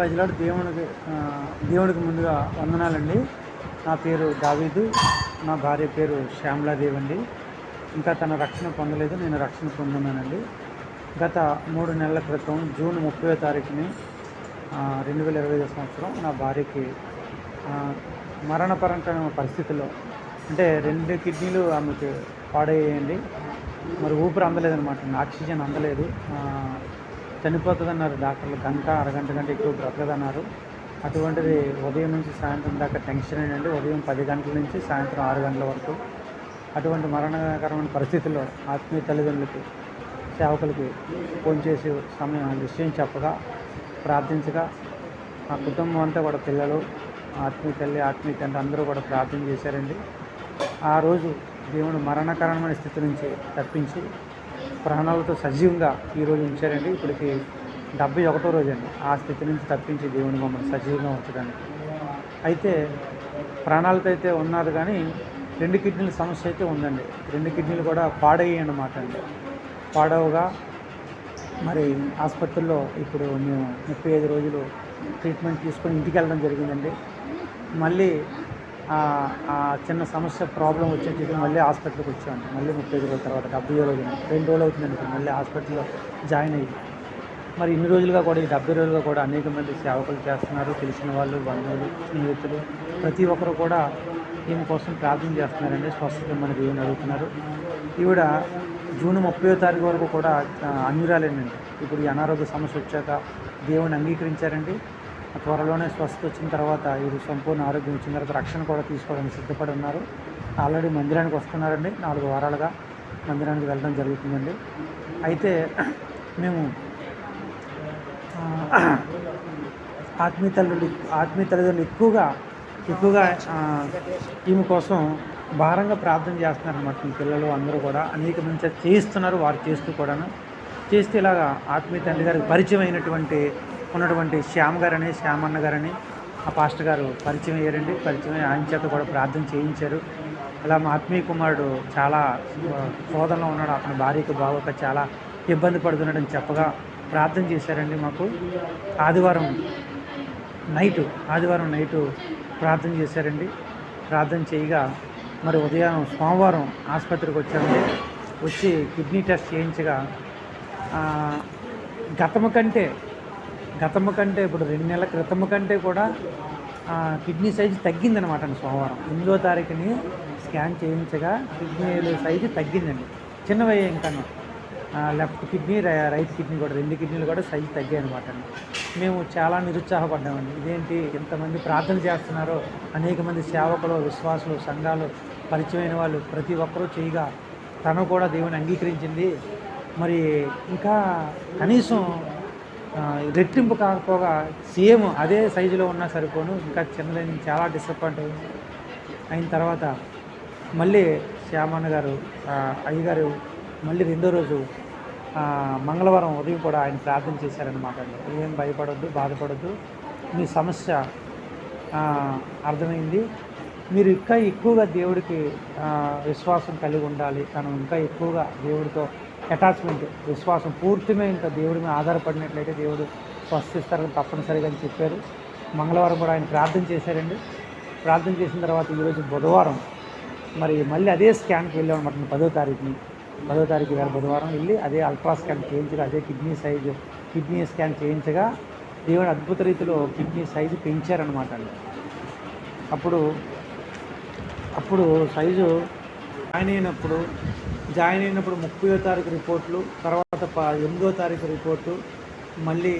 ప్రజలాడు దేవునికి ఆ, దేవుడికి ముందుగా వందనాలండి. నా పేరు దావీదు నా భార్య పేరు శ్యామలాదేవి అండి. ఇంకా తన రక్షణ పొందలేదు నేను రక్షణ పొందున్నానండి. గత మూడు నెలల క్రితం జూన్ ముప్పై తారీఖుని రెండు వేల ఇరవై ఐదో సంవత్సరం నా భార్యకి ఆ, పరిస్థితిలో పరిస్థితుల్లో అంటే రెండు కిడ్నీలు ఆమెకి పాడయ్యాయండి. మరి ఊపిరి అందలేదన్నమాట ఆక్సిజన్ అందలేదు. చనిపోతుందన్నారు. డాక్టర్లు గంట అరగంట కంటే ఎక్కువ బ్రతకదన్నారు. అటువంటిది ఉదయం నుంచి సాయంత్రం దాకా టెన్షన్ అండి. ఉదయం పది గంటల నుంచి సాయంత్రం ఆరు గంటల వరకు. అటువంటి మరణకరమైన పరిస్థితుల్లో ఆత్మీయ తల్లిదండ్రులకి సేవకులకి ఫోన్ చేసి సమయం విషయం చెప్పగా ప్రార్థించగా ఆ కుటుంబం అంతా కూడా పిల్లలు ఆత్మీయ తల్లి ఆత్మీయ తండ్రి అందరూ కూడా ప్రార్థన చేశారండి. ఆ రోజు దేవుడు మరణకరమైన స్థితి నుంచి తప్పించి ప్రాణాలతో సజీవంగా ఈరోజు ఉంచారండి ఇప్పటికి డెబ్బై ఒకటో రోజు అండి ఆ స్థితి నుంచి తప్పించి దేవుని మమ్మల్ని సజీవంగా ఉంచడానికి. అయితే ప్రాణాలతో అయితే ఉన్నారు కానీ రెండు కిడ్నీల సమస్య అయితే ఉందండి. రెండు కిడ్నీలు కూడా పాడయ్యాయి అన్నమాట అండి. పాడవగా మరి ఆసుపత్రిలో ఇప్పుడు మేము ముప్పై ఐదు రోజులు ట్రీట్మెంట్ తీసుకొని ఇంటికి వెళ్ళడం జరిగిందండి. మళ్ళీ చిన్న సమస్య ప్రాబ్లం వచ్చేసి మళ్ళీ హాస్పిటల్కి వచ్చామండి మళ్ళీ ముప్పై రోజుల తర్వాత డెబ్బై రోజులు. రెండు రోజులు అవుతుందండి మళ్ళీ హాస్పిటల్లో జాయిన్ అయ్యి. మరి ఇన్ని రోజులుగా కూడా ఈ డెబ్బై రోజులుగా కూడా అనేక మంది సేవకులు చేస్తున్నారు తెలిసిన వాళ్ళు బంధువులు స్నేహితులు. ప్రతి ఒక్కరు కూడా ఈమె కోసం ప్రార్థన చేస్తున్నారండి. స్వస్థత మన దేవుని అడుగుతున్నారు? ఈవిడ జూన్ ముప్పై తారీఖు వరకు కూడా అన్యురాలేనండి ఇప్పుడు ఈ అనారోగ్య సమస్య వచ్చాక దేవుని అంగీకరించారండి. త్వరలోనే స్వస్థత వచ్చిన తర్వాత వీరు సంపూర్ణ ఆరోగ్యం వచ్చిన తర్వాత రక్షణ కూడా తీసుకోవడానికి సిద్ధపడి ఉన్నారు. ఆల్రెడీ మందిరానికి వస్తున్నారండి. నాలుగు వారాలుగా మందిరానికి వెళ్ళడం జరుగుతుందండి. అయితే మేము ఆత్మీయ తల్లి ఆత్మీయ తల్లిదండ్రులు ఎక్కువగా ఎక్కువగా ఈమె కోసం భారంగా ప్రార్థన చేస్తున్నారు అన్నమాట మీ పిల్లలు అందరూ కూడా. అనేక మంచి చేయిస్తున్నారు వారు చేస్తూ కూడాను. చేస్తే ఇలాగా ఆత్మీయ తండ్రి గారికి పరిచయం అయినటువంటి ఉన్నటువంటి శ్యామ్ గారని శ్యామన్న గారని ఆ పాస్టర్ గారు పరిచయం అయ్యారండి. పరిచయం ఆయన చేత కూడా ప్రార్థన చేయించారు. అలా మా ఆత్మీయ కుమారుడు చాలా శోధనలో ఉన్నాడు. అతని భార్యకు బాగోక చాలా ఇబ్బంది పడుతున్నాడని చెప్పగా ప్రార్థన చేశారండి మాకు. ఆదివారం నైటు ఆదివారం నైటు ప్రార్థన చేశారండి. ప్రార్థన చేయగా మరి ఉదయం సోమవారం ఆసుపత్రికి వచ్చామండి. వచ్చి కిడ్నీ టెస్ట్ చేయించగా గతము కంటే గతము కంటే ఇప్పుడు రెండు నెలల క్రితము కంటే కూడా కిడ్నీ సైజు తగ్గిందనమాట అండి సోమవారం. ఎనిమిదో తారీఖుని స్కాన్ చేయించగా కిడ్నీ సైజు తగ్గిందండి. చిన్నవయ్య ఇంకాను. లెఫ్ట్ కిడ్నీ రై- రైట్ కిడ్నీ కూడా రెండు కిడ్నీలు కూడా సైజు తగ్గాయి అనమాట అండి. మేము చాలా నిరుత్సాహపడ్డామండి. ఇదేంటి ఇంతమంది ప్రార్థన చేస్తున్నారో అనేక మంది సేవకులు విశ్వాసులు సంఘాలు పరిచయమైన వాళ్ళు ప్రతి ఒక్కరూ చేయగా తను కూడా దేవుని అంగీకరించింది. మరి ఇంకా కనీసం రెట్టింపు కాకపోగా సేమ్ అదే సైజులో ఉన్నా సరిపోను. ఇంకా చిన్నదని చాలా డిసప్పాయింట్ అయింది అయిన తర్వాత మళ్ళీ శ్యామన్న గారు అయ్యగారు మళ్ళీ రెండో రోజు మంగళవారం ఉదయం కూడా ఆయన ప్రార్థన చేశారనమాట ఏం భయపడొద్దు బాధపడొద్దు. మీ సమస్య అర్థమైంది. మీరు ఇంకా ఎక్కువగా దేవుడికి విశ్వాసం కలిగి ఉండాలి. తను ఇంకా ఎక్కువగా దేవుడితో అటాచ్మెంట్ విశ్వాసం పూర్తిగా ఇంకా దేవుడి మీద ఆధారపడినట్లయితే దేవుడు స్వస్థిస్తారని తప్పనిసరిగా అని చెప్పారు. మంగళవారం కూడా ఆయన ప్రార్థన చేశారండి. ప్రార్థన చేసిన తర్వాత ఈరోజు బుధవారం మరి మళ్ళీ అదే స్కాన్కి వెళ్ళాం అనమాట పదో తారీఖుని. పదో తారీఖు వేళ బుధవారం వెళ్ళి అదే అల్ట్రా స్కాన్ చేయించగా అదే కిడ్నీ సైజు కిడ్నీ స్కాన్ చేయించగా దేవుడు అద్భుత రీతిలో కిడ్నీ సైజు పెంచారనమాట అండి. అప్పుడు అప్పుడు సైజు ఆయన అయినప్పుడు జాయిన్ అయినప్పుడు ముప్పయో తారీఖు రిపోర్ట్లు తర్వాత ప ఎనిమిదో తారీఖు రిపోర్టు మళ్ళీ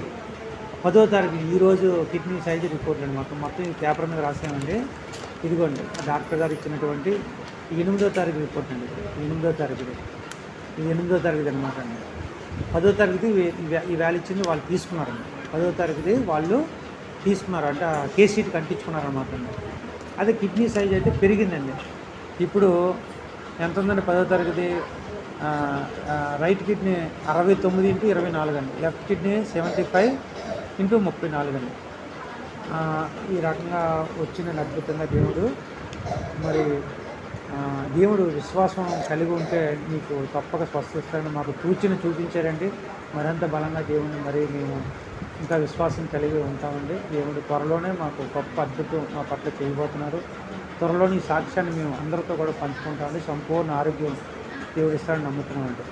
పదో తారీఖు ఈరోజు కిడ్నీ సైజు రిపోర్ట్లు అండి. మొత్తం మొత్తం ఈ పేపర్ మీద రాసామండి. ఇదిగోండి డాక్టర్ గారు ఇచ్చినటువంటి ఎనిమిదో తారీఖు రిపోర్ట్ అండి ఎనిమిదో తారీఖుది ఇది. ఎనిమిదో తారీఖుది అనమాట అండి. పదో తారీఖుది ఈ వ్యాల్ ఇచ్చింది వాళ్ళు తీసుకున్నారండి. పదో తారీఖుది వాళ్ళు తీసుకున్నారు అంటే కేసీటీ కేస్ కంటించుకున్నారు అనమాట అండి. అదే కిడ్నీ సైజ్ అయితే పెరిగిందండి. ఇప్పుడు ఎంత ఉందండి పదో తరగతి? రైట్ కిడ్నీ అరవై తొమ్మిది ఇంటూ ఇరవై నాలుగు అండి. Left kidney seventy five into ముప్పై నాలుగు అండి. ఈ రకంగా వచ్చిన అద్భుతంగా దేవుడు మరి దేవుడు విశ్వాసం కలిగి ఉంటే నీకు తప్పక స్వస్థిస్తాడని మాకు సూచన చూపించారండి. మరింత బలంగా దేవుడిని మరి మేము ఇంకా విశ్వాసం కలిగి ఉంటామండి. దేవుడు త్వరలోనే మాకు గొప్ప అద్భుతం మా పట్ల చేయబోతున్నారు. త్వరలోని సాక్ష్యాన్ని మేము అందరితో కూడా పంచుకుంటామని సంపూర్ణ ఆరోగ్యం దేవుడిస్తాడని నమ్ముతున్నామండి.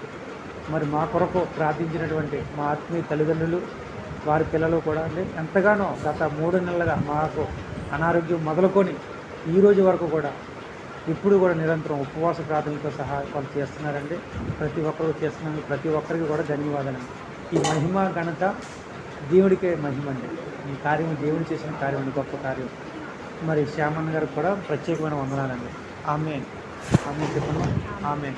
మరి మా కొరకు ప్రార్థించినటువంటి మా ఆత్మీయ తల్లిదండ్రులు వారి పిల్లలు కూడా అండి ఎంతగానో గత మూడు నెలలుగా మాకు అనారోగ్యం మొదలుకొని ఈ రోజు వరకు కూడా ఇప్పుడు కూడా నిరంతరం ఉపవాస ప్రార్థనలతో సహా వాళ్ళు చేస్తున్నారండి. ప్రతి ఒక్కరు చేస్తున్నారు ప్రతి ఒక్కరికి కూడా ధన్యవాదాలు. ఈ మహిమ ఘనత దేవుడికే మహిమ అండి. ఈ కార్యం దేవుడు చేసిన కార్యం అండి గొప్ప కార్యం. మరి శ్యామన్ గారికి కూడా ప్రత్యేకమైన వందనాలండి. ఆమె ఆమె చెప్పండి. ఆమె